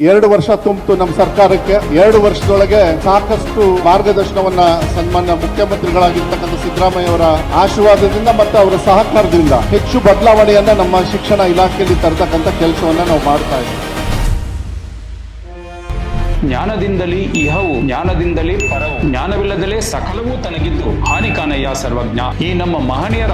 ಎರಡು ವರ್ಷ ತುಂಬಿತು ನಮ್ಮ ಸರ್ಕಾರಕ್ಕೆ. ಎರಡು ವರ್ಷದೊಳಗೆ ಸಾಕಷ್ಟು ಮಾರ್ಗದರ್ಶನವನ್ನ ಸನ್ಮಾನ್ಯ ಮುಖ್ಯಮಂತ್ರಿಗಳಾಗಿರ್ತಕ್ಕಂಥ ಸಿದ್ದರಾಮಯ್ಯ ಅವರ ಆಶೀರ್ವಾದದಿಂದ ಮತ್ತು ಅವರ ಸಹಕಾರದಿಂದ ಹೆಚ್ಚು ಬದಲಾವಣೆಯನ್ನ ನಮ್ಮ ಶಿಕ್ಷಣ ಇಲಾಖೆಯಲ್ಲಿ ತರತಕ್ಕಂಥ ಕೆಲಸವನ್ನ ನಾವು ಮಾಡ್ತಾ ಇದ್ದೀವಿ. ಜ್ಞಾನದಿಂದಲೇ ಇಹವು, ಜ್ಞಾನದಿಂದಲೇ ಪರವು, ಜ್ಞಾನವಿಲ್ಲದಲೇ ಸಕಲವೂ ತನಗಿದ್ದು. ಹಾನಿಕಾನಯ್ಯ ಸರ್ವಜ್ಞ. ಈ ನಮ್ಮ ಮಹನೀಯರ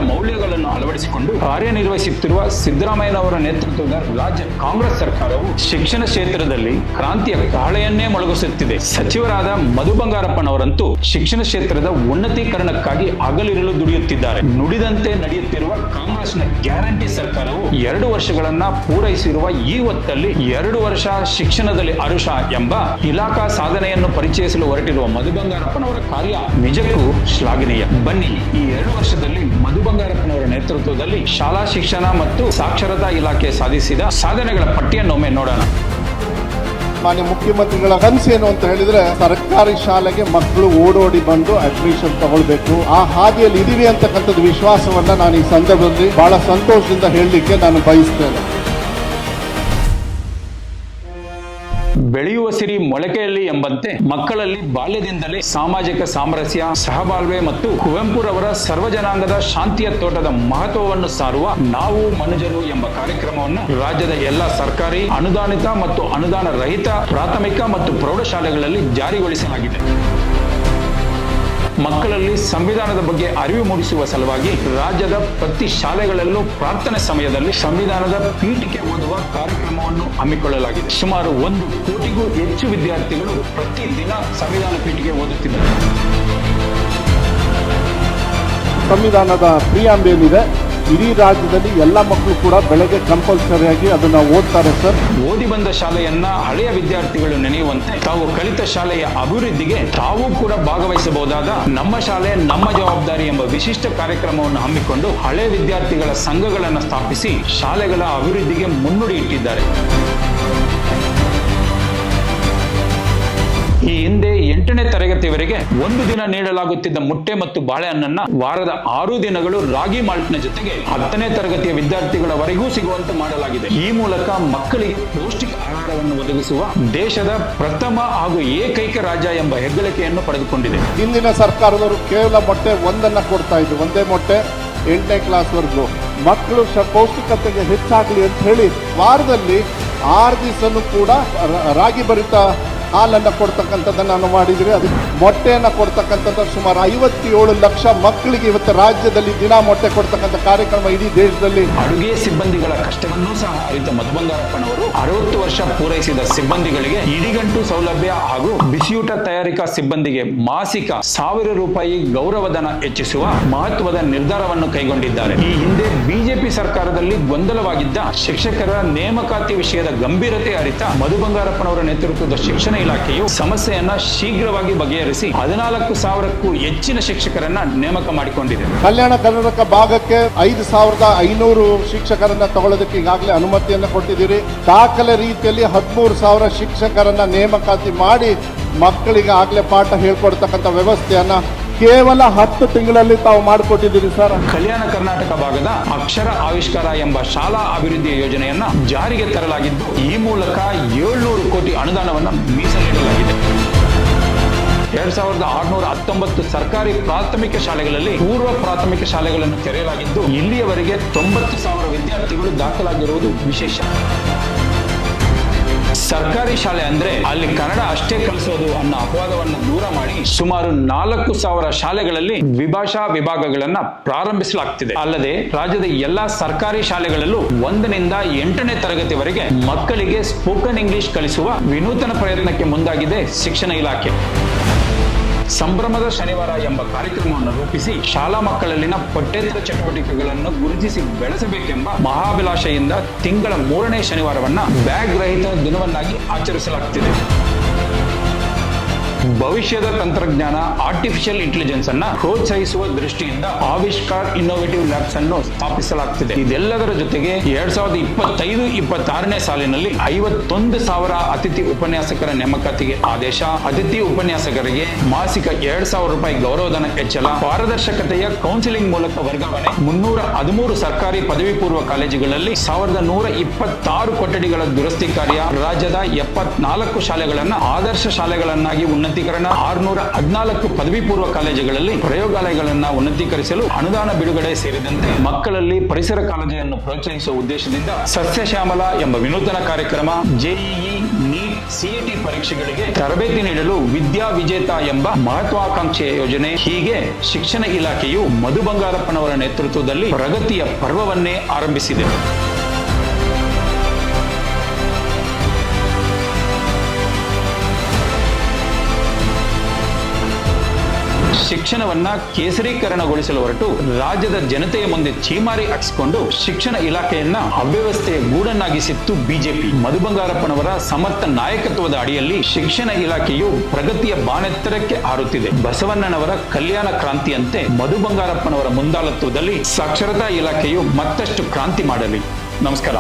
ಮೌಲ್ಯಗಳನ್ನು ಅಳವಡಿಸಿಕೊಂಡು ಕಾರ್ಯನಿರ್ವಹಿಸುತ್ತಿರುವ ಸಿದ್ದರಾಮಯ್ಯನವರ ನೇತೃತ್ವದ ರಾಜ್ಯ ಕಾಂಗ್ರೆಸ್ ಸರ್ಕಾರವು ಶಿಕ್ಷಣ ಕ್ಷೇತ್ರದಲ್ಲಿ ಕ್ರಾಂತಿಯ ಕಾಳೆಯನ್ನೇ ಮೊಳಗಿಸುತ್ತಿದೆ. ಸಚಿವರಾದ ಮಧು ಬಂಗಾರಪ್ಪನವರಂತೂ ಶಿಕ್ಷಣ ಕ್ಷೇತ್ರದ ಉನ್ನತೀಕರಣಕ್ಕಾಗಿ ಹಗಲಿರಲು ದುಡಿಯುತ್ತಿದ್ದಾರೆ. ನುಡಿದಂತೆ ನಡೆಯುತ್ತಿರುವ ಕಾಂಗ್ರೆಸ್ನ ಗ್ಯಾರಂಟಿ ಸರ್ಕಾರವು ಎರಡು ವರ್ಷಗಳನ್ನ ಪೂರೈಸಿರುವ ಈ ಹೊತ್ತಲ್ಲಿ ಎರಡು ವರ್ಷ ಶಿಕ್ಷಣದಲ್ಲಿ ಅರುಷ ಎಂಬ ಇಲಾಖಾ ಸಾಧನೆಯನ್ನು ಪರಿಚಯಿಸಲು ಹೊರಟಿರುವ ಮಧು ಬಂಗಾರಪ್ಪನವರ ಕಾರ್ಯ ನಿಜಕ್ಕೂ ಶ್ಲಾಘನೀಯ. ಬನ್ನಿ ಈ ಎರಡು ವರ್ಷದಲ್ಲಿ ಮಧು ಬಂಗಾರಪ್ಪನವರ ನೇತೃತ್ವದಲ್ಲಿ ಶಾಲಾ ಶಿಕ್ಷಣ ಮತ್ತು ಸಾಕ್ಷರತಾ ಇಲಾಖೆ ಸಾಧಿಸಿದ ಸಾಧನೆಗಳ ಪಟ್ಟಿಯನ್ನು ಒಮ್ಮೆ ನೋಡೋಣ. ಮಾನ್ಯ ಮುಖ್ಯಮಂತ್ರಿಗಳ ಕನಸೇನು ಅಂತ ಹೇಳಿದ್ರೆ, ಸರ್ಕಾರಿ ಶಾಲೆಗೆ ಮಕ್ಕಳು ಓಡೋಡಿ ಬಂದು ಅಡ್ಮಿಷನ್ ತಗೊಳ್ಬೇಕು. ಆ ಹಾದಿಯಲ್ಲಿ ಇದೀವಿ ಅಂತಕ್ಕಂಥದ್ದು ವಿಶ್ವಾಸವನ್ನ ನಾನು ಈ ಸಂದರ್ಭದಲ್ಲಿ ಬಹಳ ಸಂತೋಷದಿಂದ ಹೇಳಲಿಕ್ಕೆ ನಾನು ಬಯಸ್ತೇನೆ. ಬೆಳೆಯುವ ಸಿರಿ ಮೊಳಕೆಯಲ್ಲಿ ಎಂಬಂತೆ ಮಕ್ಕಳಲ್ಲಿ ಬಾಲ್ಯದಿಂದಲೇ ಸಾಮಾಜಿಕ ಸಾಮರಸ್ಯ, ಸಹಬಾಳ್ವೆ ಮತ್ತು ಕುವೆಂಪುರವರ ಸರ್ವಜನಾಂಗದ ಶಾಂತಿಯ ತೋಟದ ಮಹತ್ವವನ್ನು ಸಾರುವ ನಾವು ಮನುಜರು ಎಂಬ ಕಾರ್ಯಕ್ರಮವನ್ನು ರಾಜ್ಯದ ಎಲ್ಲ ಸರ್ಕಾರಿ, ಅನುದಾನಿತ ಮತ್ತು ಅನುದಾನ ರಹಿತ ಪ್ರಾಥಮಿಕ ಮತ್ತು ಪ್ರೌಢಶಾಲೆಗಳಲ್ಲಿ ಜಾರಿಗೊಳಿಸಲಾಗಿದೆ. ಮಕ್ಕಳಲ್ಲಿ ಸಂವಿಧಾನದ ಬಗ್ಗೆ ಅರಿವು ಮೂಡಿಸುವ ಸಲುವಾಗಿ ರಾಜ್ಯದ ಪ್ರತಿ ಶಾಲೆಗಳಲ್ಲೂ ಪ್ರಾರ್ಥನೆ ಸಮಯದಲ್ಲಿ ಸಂವಿಧಾನದ ಪೀಠಿಕೆ ಓದುವ ಕಾರ್ಯಕ್ರಮವನ್ನು ಹಮ್ಮಿಕೊಳ್ಳಲಾಗಿದೆ. ಸುಮಾರು ಒಂದು ಕೋಟಿಗೂ ಹೆಚ್ಚು ವಿದ್ಯಾರ್ಥಿಗಳು ಪ್ರತಿದಿನ ಸಂವಿಧಾನ ಪೀಠಿಕೆ ಓದುತ್ತಿದ್ದಾರೆ. ಸಂವಿಧಾನದ ಪ್ರಿಯಾಂಬ್ ಏನಿದೆ ಇಡೀ ರಾಜ್ಯದಲ್ಲಿ ಎಲ್ಲ ಮಕ್ಕಳು ಕೂಡ ಬೆಳಗ್ಗೆ ಕಂಪಲ್ಸರಿಯಾಗಿ ಅದನ್ನ ಓದ್ತಾರೆ ಸರ್ ಓದಿ ಬಂದ ಶಾಲೆಯನ್ನ ಹಳೆಯ ವಿದ್ಯಾರ್ಥಿಗಳು ನೆನೆಯುವಂತೆ ತಾವು ಕಲಿತ ಶಾಲೆಯ ಅಭಿವೃದ್ಧಿಗೆ ತಾವು ಕೂಡ ಭಾಗವಹಿಸಬಹುದಾದ ನಮ್ಮ ಶಾಲೆ, ನಮ್ಮ ಜವಾಬ್ದಾರಿ ಎಂಬ ವಿಶಿಷ್ಟ ಕಾರ್ಯಕ್ರಮವನ್ನು ಹಮ್ಮಿಕೊಂಡು ಹಳೆ ವಿದ್ಯಾರ್ಥಿಗಳ ಸಂಘಗಳನ್ನು ಸ್ಥಾಪಿಸಿ ಶಾಲೆಗಳ ಅಭಿವೃದ್ಧಿಗೆ ಮುನ್ನುಡಿ ಇಟ್ಟಿದ್ದಾರೆ. ಈ ಹಿಂದೆ ಎಂಟನೇ ತರಗತಿವರೆಗೆ ಒಂದು ದಿನ ನೀಡಲಾಗುತ್ತಿದ್ದ ಮೊಟ್ಟೆ ಮತ್ತು ಬಾಳೆಹಣ್ಣನ್ನ ವಾರದ ಆರು ದಿನಗಳು ರಾಗಿ ಮಾಲ್ಟ್ನ ಜೊತೆಗೆ ಹತ್ತನೇ ತರಗತಿಯ ವಿದ್ಯಾರ್ಥಿಗಳವರೆಗೂ ಸಿಗುವಂತೆ ಮಾಡಲಾಗಿದೆ. ಈ ಮೂಲಕ ಮಕ್ಕಳಿಗೆ ಪೌಷ್ಟಿಕ ಆಹಾರವನ್ನು ಒದಗಿಸುವ ದೇಶದ ಪ್ರಥಮ ಹಾಗೂ ಏಕೈಕ ರಾಜ್ಯ ಎಂಬ ಹೆಗ್ಗಳಿಕೆಯನ್ನು ಪಡೆದುಕೊಂಡಿದೆ. ಹಿಂದಿನ ಸರ್ಕಾರದವರು ಕೇವಲ ಮೊಟ್ಟೆ ಒಂದನ್ನ ಕೊಡ್ತಾ ಇದ್ರು. ಒಂದೇ ಮೊಟ್ಟೆ ಎಂಟನೇ ಕ್ಲಾಸ್ವರೆಗೂ ಮಕ್ಕಳು ಶ ಪೌಷ್ಟಿಕತೆಗೆ ಹೆಚ್ಚಾಗಲಿ ಅಂತ ಹೇಳಿ ವಾರದಲ್ಲಿ ಆರು ದಿವಸನೂ ಕೂಡ ರಾಗಿ ಭರಿತ ಹಾಲನ್ನು ಕೊಡ್ತಕ್ಕಂಥದ್ದನ್ನು ನಾವು ಅದು ಮೊಟ್ಟೆಯನ್ನು ಕೊಡ್ತಕ್ಕಂಥದ್ದು ಸುಮಾರು ಐವತ್ತೇಳು ಲಕ್ಷ ಮಕ್ಕಳಿಗೆ ಇವತ್ತು ರಾಜ್ಯದಲ್ಲಿ ದಿನ ಮೊಟ್ಟೆ ಕೊಡ್ತಕ್ಕಂಥ ಕಾರ್ಯಕ್ರಮ ಇಡೀ ದೇಶದಲ್ಲಿ ಅಡುಗೆ ಸಿಬ್ಬಂದಿಗಳ ಕಷ್ಟವನ್ನು ಸಹ ಅರಿತ ಮಧುಬಂಗಾರಪ್ಪನವರು ಅರವತ್ತು ವರ್ಷ ಪೂರೈಸಿದ ಸಿಬ್ಬಂದಿಗಳಿಗೆ ಇಡಿಗಂಟು ಸೌಲಭ್ಯ ಹಾಗೂ ಬಿಸಿಯೂಟ ತಯಾರಿಕಾ ಸಿಬ್ಬಂದಿಗೆ ಮಾಸಿಕ ಸಾವಿರ ರೂಪಾಯಿ ಗೌರವಧನ ಹೆಚ್ಚಿಸುವ ಮಹತ್ವದ ನಿರ್ಧಾರವನ್ನು ಕೈಗೊಂಡಿದ್ದಾರೆ. ಈ ಹಿಂದೆ ಬಿಜೆಪಿ ಸರ್ಕಾರದಲ್ಲಿ ಗೊಂದಲವಾಗಿದ್ದ ಶಿಕ್ಷಕರ ನೇಮಕಾತಿ ವಿಷಯದ ಗಂಭೀರತೆ ಅರಿತ ಮಧು ಬಂಗಾರಪ್ಪನವರ ನೇತೃತ್ವದ ಶಿಕ್ಷಣ ಇಲಾಖೆಯು ಸಮಸ್ಯೆಯನ್ನ ಶೀಘ್ರವಾಗಿ ಬಗೆಹರಿಸಿ ಹದಿನಾಲ್ಕು ಸಾವಿರಕ್ಕೂ ಹೆಚ್ಚಿನ ಶಿಕ್ಷಕರನ್ನ ನೇಮಕ ಮಾಡಿಕೊಂಡಿದೆ. ಕಲ್ಯಾಣ ಕರ್ನಾಟಕ ಭಾಗಕ್ಕೆ ಐದು ಸಾವಿರದ ಐನೂರು ಶಿಕ್ಷಕರನ್ನ ತಗೊಳ್ಳೋದಕ್ಕೆ ಈಗಾಗಲೇ ಅನುಮತಿಯನ್ನು ಕೊಟ್ಟಿದ್ದೀರಿ. ದಾಖಲೆ ರೀತಿಯಲ್ಲಿ ಹದಿಮೂರು ಸಾವಿರ ಶಿಕ್ಷಕರನ್ನ ನೇಮಕಾತಿ ಮಾಡಿ ಮಕ್ಕಳಿಗೆ ಆಗ್ಲೇ ಪಾಠ ಹೇಳ್ಕೊಡ್ತಕ್ಕಂಥ ವ್ಯವಸ್ಥೆಯನ್ನ ಕೇವಲ ಹತ್ತು ತಿಂಗಳಲ್ಲಿ ತಾವು ಮಾಡಿಕೊಟ್ಟಿದ್ದೀರಿ ಸರ್? ಕಲ್ಯಾಣ ಕರ್ನಾಟಕ ಭಾಗದ ಅಕ್ಷರ ಆವಿಷ್ಕಾರ ಎಂಬ ಶಾಲಾ ಅಭಿವೃದ್ಧಿ ಯೋಜನೆಯನ್ನ ಜಾರಿಗೆ ತರಲಾಗಿದ್ದು, ಈ ಮೂಲಕ ಏಳ್ನೂರು ಕೋಟಿ ಅನುದಾನವನ್ನು ಮೀಸಲಿಡಲಾಗಿದೆ. ಎರಡ್ ಸಾವಿರದ ಆರುನೂರ ಹತ್ತೊಂಬತ್ತು ಸರ್ಕಾರಿ ಪ್ರಾಥಮಿಕ ಶಾಲೆಗಳಲ್ಲಿ ಪೂರ್ವ ಪ್ರಾಥಮಿಕ ಶಾಲೆಗಳನ್ನು ತೆರೆಯಲಾಗಿದ್ದು, ಇಲ್ಲಿಯವರೆಗೆ ತೊಂಬತ್ತು ಸಾವಿರ ವಿದ್ಯಾರ್ಥಿಗಳು ದಾಖಲಾಗಿರುವುದು ವಿಶೇಷ. ಸರ್ಕಾರಿ ಶಾಲೆ ಅಂದ್ರೆ ಅಲ್ಲಿ ಕನ್ನಡ ಅಷ್ಟೇ ಕಲಿಸೋದು ಅನ್ನೋ ಅಪವಾದವನ್ನು ದೂರ ಮಾಡಿ ಸುಮಾರು ನಾಲ್ಕು ಸಾವಿರ ಶಾಲೆಗಳಲ್ಲಿ ವಿಭಾಷಾ ವಿಭಾಗಗಳನ್ನ ಪ್ರಾರಂಭಿಸಲಾಗ್ತಿದೆ. ಅಲ್ಲದೆ ರಾಜ್ಯದ ಎಲ್ಲಾ ಸರ್ಕಾರಿ ಶಾಲೆಗಳಲ್ಲೂ ಒಂದರಿಂದ ಎಂಟನೇ ತರಗತಿವರೆಗೆ ಮಕ್ಕಳಿಗೆ ಸ್ಪೋಕನ್ ಇಂಗ್ಲಿಷ್ ಕಲಿಸುವ ವಿನೂತನ ಪ್ರಯತ್ನಕ್ಕೆ ಮುಂದಾಗಿದೆ ಶಿಕ್ಷಣ ಇಲಾಖೆ. ಸಂಭ್ರಮದ ಶನಿವಾರ ಎಂಬ ಕಾರ್ಯಕ್ರಮವನ್ನು ರೂಪಿಸಿ ಶಾಲಾ ಮಕ್ಕಳಲ್ಲಿನ ಪಠ್ಯೇತರ ಚಟುವಟಿಕೆಗಳನ್ನು ಗುರುತಿಸಿ ಬೆಳೆಸಬೇಕೆಂಬ ಮಹಾಭಿಲಾಷೆಯಿಂದ ತಿಂಗಳ ಮೂರನೇ ಶನಿವಾರವನ್ನ ಬ್ಯಾಗ್ ರಹಿತ ದಿನವನ್ನಾಗಿ ಆಚರಿಸಲಾಗುತ್ತಿದೆ ಭವಿಷ್ಯದ ತಂತ್ರಜ್ಞಾನ ಆರ್ಟಿಫಿಷಿಯಲ್ ಇಂಟೆಲಿಜೆನ್ಸ್ ಅನ್ನ ಪ್ರೋತ್ಸಾಹಿಸುವ ದೃಷ್ಟಿಯಿಂದ ಆವಿಷ್ಕಾರ್ ಇನ್ನೋವೇಟಿವ್ ಲ್ಯಾಬ್ಸ್ ಅನ್ನು ಸ್ಥಾಪಿಸಲಾಗ್ತಿದೆ. ಇದೆಲ್ಲದರ ಜೊತೆಗೆ ಎರಡ್ ಸಾವಿರದ ಇಪ್ಪತ್ತೈದು, ಇಪ್ಪತ್ತಾರನೇ ಸಾಲಿನಲ್ಲಿ ಐವತ್ತೊಂದು ಸಾವಿರ ಅತಿಥಿ ಉಪನ್ಯಾಸಕರ ನೇಮಕಾತಿಗೆ ಆದೇಶ. ಅತಿಥಿ ಉಪನ್ಯಾಸಕರಿಗೆ ಮಾಸಿಕ ಎರಡ್ ಸಾವಿರ ರೂಪಾಯಿ ಗೌರವಧನ ಹೆಚ್ಚಳ, ಪಾರದರ್ಶಕತೆಯ ಕೌನ್ಸಿಲಿಂಗ್ ಮೂಲಕ ವರ್ಗಾವಣೆ, ಮುನ್ನೂರ ಹದಿಮೂರು ಸರ್ಕಾರಿ ಪದವಿ ಪೂರ್ವ ಕಾಲೇಜುಗಳಲ್ಲಿ ಸಾವಿರದ ನೂರ ಇಪ್ಪತ್ತಾರು ಕೊಠಡಿಗಳ ದುರಸ್ತಿ ಕಾರ್ಯ, ರಾಜ್ಯದ ಎಪ್ಪತ್ನಾಲ್ಕು ಶಾಲೆಗಳನ್ನು ಆದರ್ಶ ಶಾಲೆಗಳನ್ನಾಗಿ ಉನ್ನತೀಕರಣ ಆರುನೂರ ಹದಿನಾಲ್ಕು ಪದವಿ ಪೂರ್ವ ಕಾಲೇಜುಗಳಲ್ಲಿ ಪ್ರಯೋಗಾಲಯಗಳನ್ನು ಉನ್ನತೀಕರಿಸಲು ಅನುದಾನ ಬಿಡುಗಡೆ ಸೇರಿದಂತೆ ಮಕ್ಕಳಲ್ಲಿ ಪರಿಸರ ಕಾಳಜಿಯನ್ನು ಪ್ರೋತ್ಸಾಹಿಸುವ ಉದ್ದೇಶದಿಂದ ಸಸ್ಯಶ್ಯಾಮಲ ಎಂಬ ವಿನೂತನ ಕಾರ್ಯಕ್ರಮ ಜೆಇಇ ನೀಟ್ ಸಿಇಟಿ ಪರೀಕ್ಷೆಗಳಿಗೆ ತರಬೇತಿ ನೀಡಲು ವಿದ್ಯಾ ವಿಜೇತ ಎಂಬ ಮಹತ್ವಾಕಾಂಕ್ಷೆಯ ಯೋಜನೆ, ಹೀಗೆ ಶಿಕ್ಷಣ ಇಲಾಖೆಯು ಮಧು ಬಂಗಾರಪ್ಪನವರ ನೇತೃತ್ವದಲ್ಲಿ ಪ್ರಗತಿಯ ಪರ್ವವನ್ನೇ ಆರಂಭಿಸಿದೆ. ಶಿಕ್ಷಣವನ್ನ ಕೇಸರೀಕರಣಗೊಳಿಸಲು ಹೊರಟು ರಾಜ್ಯದ ಜನತೆಯ ಮುಂದೆ ಚೀಮಾರಿ ಹಾಕಿಸಿಕೊಂಡು ಶಿಕ್ಷಣ ಇಲಾಖೆಯನ್ನ ಅವ್ಯವಸ್ಥೆಯ ಗೂಡನ್ನಾಗಿಸಿತ್ತು ಬಿಜೆಪಿ. ಮಧು ಬಂಗಾರಪ್ಪನವರ ಸಮರ್ಥ ನಾಯಕತ್ವದ ಅಡಿಯಲ್ಲಿ ಶಿಕ್ಷಣ ಇಲಾಖೆಯು ಪ್ರಗತಿಯ ಬಾಣೆತ್ತರಕ್ಕೆ ಹಾರುತ್ತಿದೆ. ಬಸವಣ್ಣನವರ ಕಲ್ಯಾಣ ಕ್ರಾಂತಿಯಂತೆ ಮಧು ಬಂಗಾರಪ್ಪನವರ ಮುಂದಾಳತ್ವದಲ್ಲಿ ಸಾಕ್ಷರತಾ ಇಲಾಖೆಯು ಮತ್ತಷ್ಟು ಕ್ರಾಂತಿ ಮಾಡಲಿ. ನಮಸ್ಕಾರ.